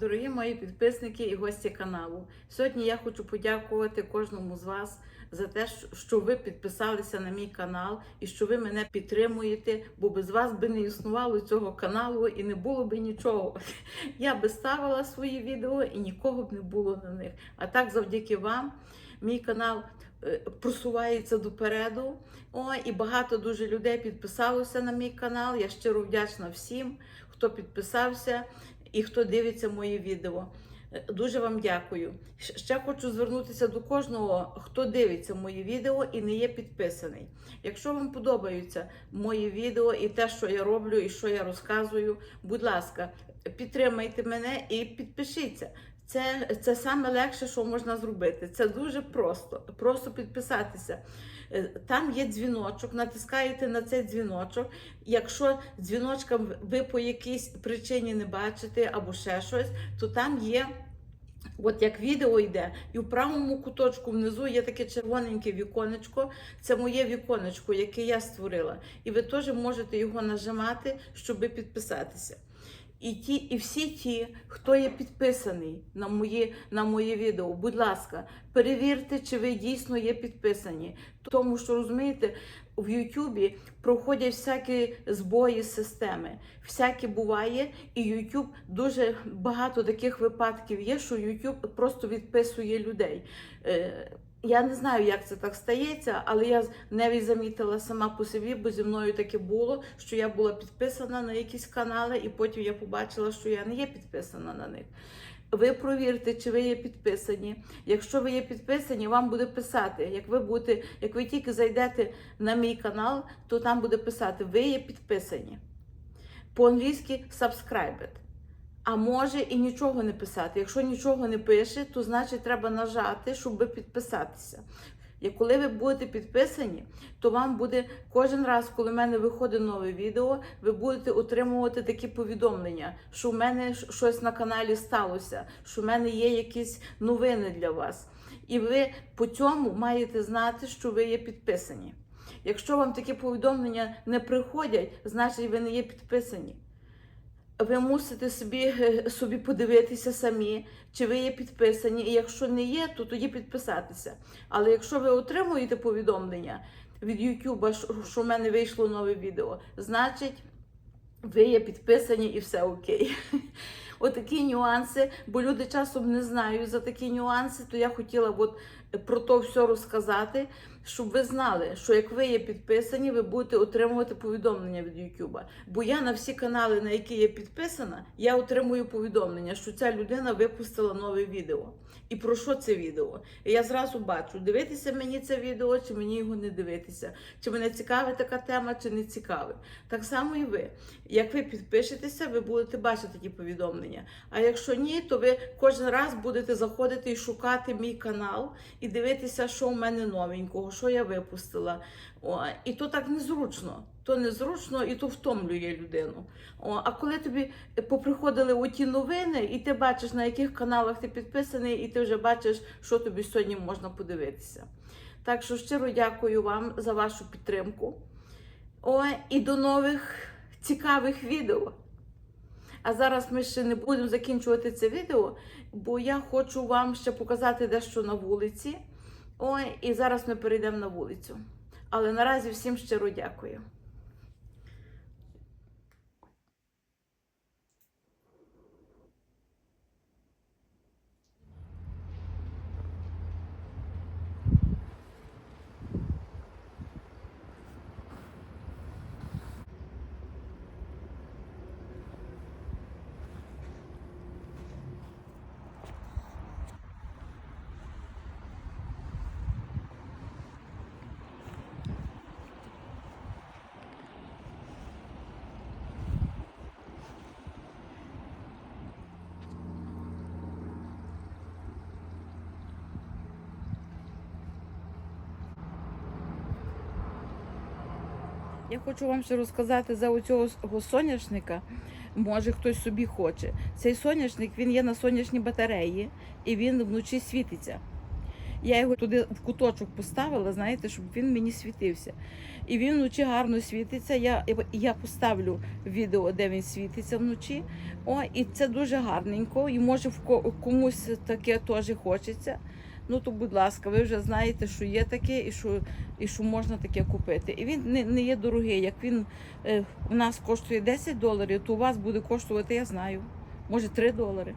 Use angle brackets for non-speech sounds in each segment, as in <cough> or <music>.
Дорогі мої підписники і гості каналу. Сьогодні я хочу подякувати кожному з вас за те, що ви підписалися на мій канал і що ви мене підтримуєте, бо без вас би не існувало цього каналу і не було би нічого. <laughs> Я би ставила свої відео і нікого б не було на них. А так, завдяки вам, мій канал е, просувається допереду. О, і багато дуже людей підписалося на мій канал. Я щиро вдячна всім, хто підписався і хто дивиться мої відео. Е, Дуже вам дякую. Ще хочу звернутися до кожного, хто дивиться мої відео і не є підписаний. Якщо вам подобаються мої відео і те, що я роблю, і що я розказую, будь ласка, підтримайте мене і підпишіться. Це, це саме легше, що можна зробити. Це дуже просто. Просто підписатися. Е, Там є дзвіночок, натискаєте на цей дзвіночок. Якщо дзвіночка ви по якійсь причині не бачите або ще щось, то там є. От як відео йде, і в правому куточку внизу є таке червоненьке віконечко. Це моє віконечко, яке я створила. І ви теж можете його нажимати, щоб підписатися. І ті, і всі ті, хто є підписаний на мої, на моє відео, будь ласка, перевірте, чи ви дійсно є підписані. Тому що розумієте, в Ютубі проходять всякі збої системи. Всяке буває, і Ютуб дуже багато таких випадків є, що Ютуб просто відписує людей. Я не знаю, як це так стається, але я навіть замітила сама по собі, бо зі мною таке було, що я була підписана на якісь канали, і потім я побачила, що я не є підписана на них. Ви провірте, чи ви є підписані. Якщо ви є підписані, вам буде писати. Як ви будете, як ви тільки зайдете на мій канал, то там буде писати: ви є підписані. По-англійськи subscribed. А може і нічого не писати. Якщо нічого не пише, то значить треба нажати, щоб підписатися. І коли ви будете підписані, то вам буде кожен раз, коли в мене виходить нове відео, ви будете отримувати такі повідомлення, що в мене щось на каналі сталося, що в мене є якісь новини для вас. І ви по цьому маєте знати, що ви є підписані. Якщо вам такі повідомлення не приходять, значить ви не є підписані. Ви мусите собі, е, собі подивитися самі, чи ви є підписані. І якщо не є, то тоді підписатися. Але якщо ви отримуєте повідомлення від YouTube, що- в мене вийшло нове відео, значить ви є підписані і все окей. Отакі нюанси, бо люди часом не знають за такі нюанси, то я хотіла от про то все розказати, щоб ви знали, що як ви є підписані, ви будете отримувати повідомлення від YouTube. Бо я на всі канали, на які я підписана, я отримую повідомлення, що ця людина випустила нове відео. І про що це відео? І я зразу бачу, дивитися мені це відео, чи мені його не дивитися, чи мене цікавить така тема, чи не цікавить. Так само і ви. Як ви підпишетеся, ви будете бачити ті повідомлення. А якщо ні, то ви кожен раз будете заходити і шукати мій канал і дивитися, що в мене новенького, що я випустила. О, і то так незручно. То незручно і то втомлює людину. О, а коли тобі поприходили оті новини, і ти бачиш, на яких каналах ти підписаний, і ти вже бачиш, що тобі сьогодні можна подивитися. Так що щиро дякую вам за вашу підтримку. О, і до нових цікавих відео. А зараз ми ще не будемо закінчувати це відео, бо я хочу вам ще показати дещо на вулиці. Ой, і зараз ми перейдемо на вулицю. Але наразі всім щиро дякую. Я хочу вам ще розказати за оцього соняшника. Може, хтось собі хоче. Цей соняшник він є на сонячній батареї і він вночі світиться. Я його туди в куточок поставила, знаєте, щоб він мені світився. І він вночі гарно світиться. Я, я поставлю відео, де він світиться вночі. О, і це дуже гарненько. І може в ко- комусь таке теж хочеться. Ну то, будь ласка, ви вже знаєте, що є таке і що, і що можна таке купити. І він не, не є дорогий. Як він е, у нас коштує 10 доларів, то у вас буде коштувати, я знаю, може 3 долари.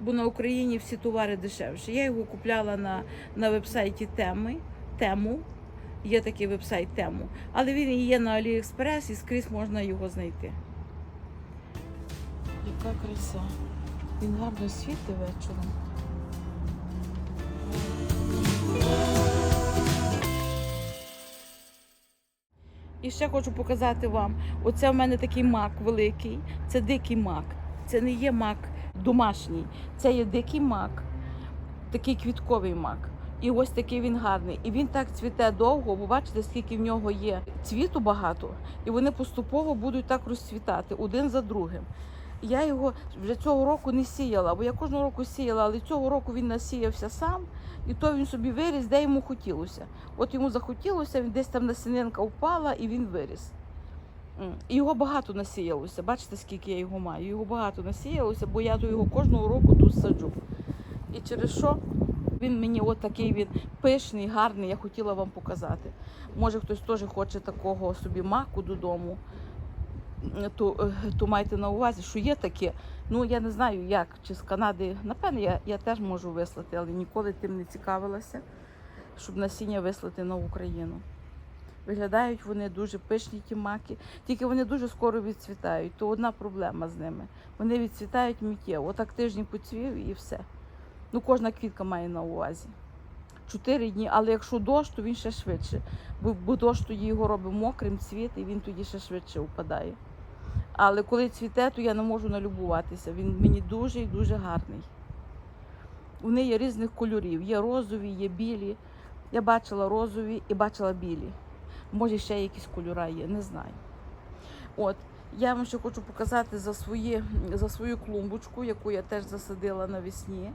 Бо на Україні всі товари дешевші. Я його купляла на, на вебсайті Теми. Тему. Є такий вебсайт Тему. Але він є на Аліекспрес і скрізь можна його знайти. Яка краса. Він гарно світить вечором. І ще хочу показати вам: оце в мене такий мак великий, це дикий мак. Це не є мак домашній, це є дикий мак, такий квітковий мак. І ось такий він гарний. І він так цвіте довго, бо бачите, скільки в нього є цвіту багато, і вони поступово будуть так розцвітати один за другим. Я його вже цього року не сіяла, бо я кожного року сіяла, але цього року він насіявся сам, і то він собі виріс, де йому хотілося. От йому захотілося, він десь там насінинка впала і він виріс. І його багато насіялося. Бачите, скільки я його маю? Його багато насіялося, бо я то його кожного року тут саджу. І через що він мені от такий він пишний, гарний, я хотіла вам показати. Може хтось теж хоче такого собі маку додому, то, то майте на увазі, що є таке. Ну я не знаю як, чи з Канади, напевно, я, я теж можу вислати, але ніколи тим не цікавилася, щоб насіння вислати на Україну. Виглядають вони дуже пишні, ті маки, тільки вони дуже скоро відцвітають. То одна проблема з ними. Вони відцвітають миттєво. Отак тиждень поцвів і все. Ну, кожна квітка має на увазі. Чотири дні, але якщо дощ, то він ще швидше. Бо, бо дощ тоді його робить мокрим цвіт, і він тоді ще швидше впадає. Але коли цвіте, то я не можу налюбуватися. Він мені дуже і дуже гарний. Вони є різних кольорів. Є розові, є білі. Я бачила розові і бачила білі. Може, ще якісь кольори є, не знаю. От, я вам ще хочу показати за, свої, за свою клумбочку, яку я теж засадила навесні.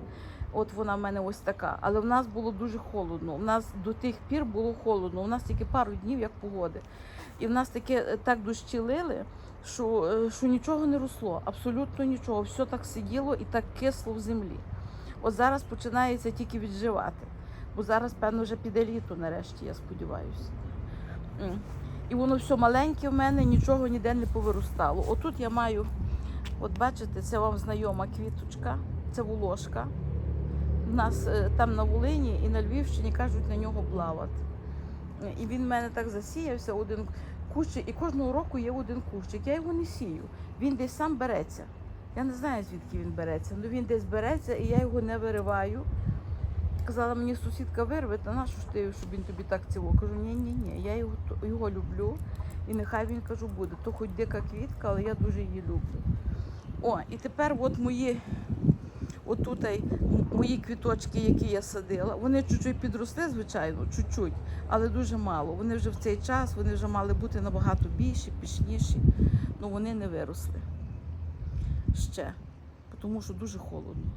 От вона в мене ось така. Але в нас було дуже холодно. У нас до тих пір було холодно. У нас тільки пару днів як погоди. І в нас таке е, так дощі лили, що, е, що нічого не росло, абсолютно нічого. Все так сиділо і так кисло в землі. От зараз починається тільки відживати. Бо зараз, певно, вже піде літо нарешті, я сподіваюся. І воно все маленьке в мене, нічого ніде не повиростало. Отут я маю, от бачите, це вам знайома квіточка, це волошка. У нас е, там на Волині і на Львівщині кажуть на нього плавати. І він в мене так засіявся, один кущик, і кожного року є один кущик. Я його не сію. Він десь сам береться. Я не знаю, звідки він береться. але він десь береться, і я його не вириваю. Казала мені сусідка вирве, та на що ж ти, щоб він тобі так ціло? Кажу, ні, ні, ні, я його, його люблю. І нехай він кажу буде. То хоч дика квітка, але я дуже її люблю. О, і тепер от мої, отут мої квіточки, які я садила, вони чуть-чуть підросли, звичайно, чуть-чуть, але дуже мало. Вони вже в цей час, вони вже мали бути набагато більші, пішніші, але вони не виросли ще, тому що дуже холодно.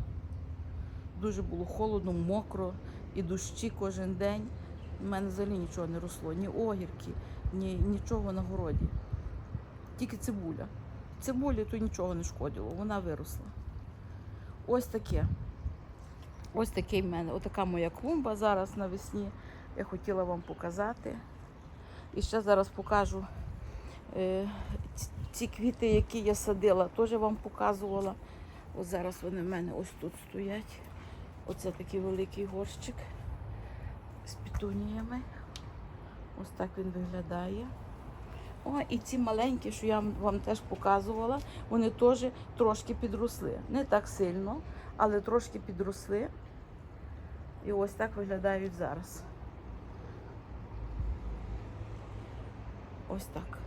Дуже було холодно, мокро і дощі кожен день. У мене взагалі нічого не росло, ні огірки, ні нічого на городі. Тільки цибуля. Цибулі то нічого не шкодило, вона виросла. Ось таке. Ось такий в мене, отака моя клумба зараз навесні. Я хотіла вам показати. І ще зараз покажу е, ці- квіти, які я садила, теж вам показувала. Ось зараз вони в мене ось тут стоять. Оце такий великий горщик з петуніями. Ось так він виглядає. О, і ці маленькі, що я вам теж показувала, вони теж трошки підросли. Не так сильно, але трошки підросли. І ось так виглядають зараз. Ось так.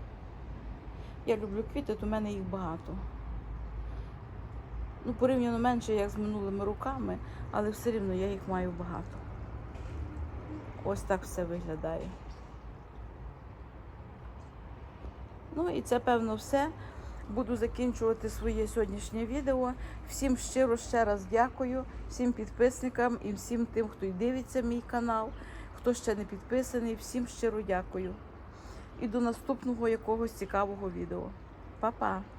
Я люблю квіти, то в мене їх багато. Ну, порівняно менше, як з минулими роками, але все рівно я їх маю багато. Ось так все виглядає. Ну і це, певно, все. буду закінчувати своє сьогоднішнє відео. Всім щиро ще раз дякую, всім підписникам і всім тим, хто й дивиться мій канал, хто ще не підписаний, всім щиро дякую. І до наступного якогось цікавого відео. Па-па!